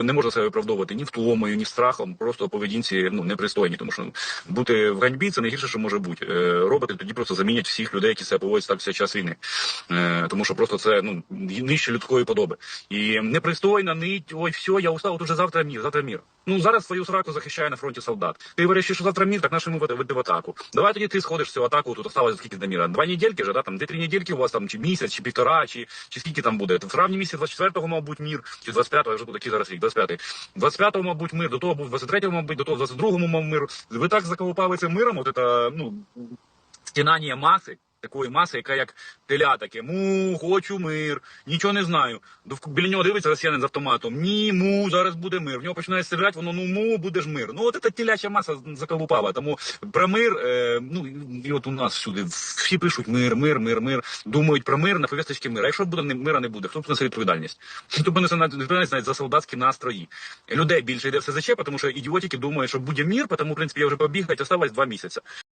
Не можна себе виправдовувати ні втомою, ні страхом, просто поведінці ну непристойні, тому що бути в ганьбі це найгірше, що може бути. Е, роботи тоді просто замінять всіх людей, які себе поводять так все час війни. Е, тому що просто це ну нижче людської подоби. І непристойна нить, ой, все, я устав, от уже завтра мір, завтра мір. Ну зараз свою сраку захищає на фронті солдат. Ти вирішиш, що завтра мір, так нашому в атаку. Давай тоді ти сходиш цю атаку, тут осталось скільки до міра. Два недільки вже, да, там де-три недільки у вас там чи місяць, чи півтора, чи, чи скільки там буде. В травні місяці 24-го, мабуть, мір, чи 25-го, я вже тут такий зараз рік, 25-й. 25-го, мабуть, мир, до того був 23-го, мабуть, до того 22-го, мав мир. Ви так заколупали цим миром, от це, ну, стінання маси, такої маси, яка як теля таке, му, хочу мир, нічого не знаю. Біля нього дивиться росіянин з автоматом. Ні, му, зараз буде мир. В нього починає стріляти, воно ну му, буде ж мир. Ну, от ця теляча маса заколупала. Тому про мир, е, ну і от у нас всюди всі пишуть мир, мир, мир, мир. Думають про мир на повісточки мира. А якщо буде мира не буде, хто понесе відповідальність? Хто понесе на- відповідальність навіть за солдатські настрої? Людей більше йде в СЗЧ, тому що ідіотики думають, що буде мир, тому в принципі я вже побіг, осталось два місяці.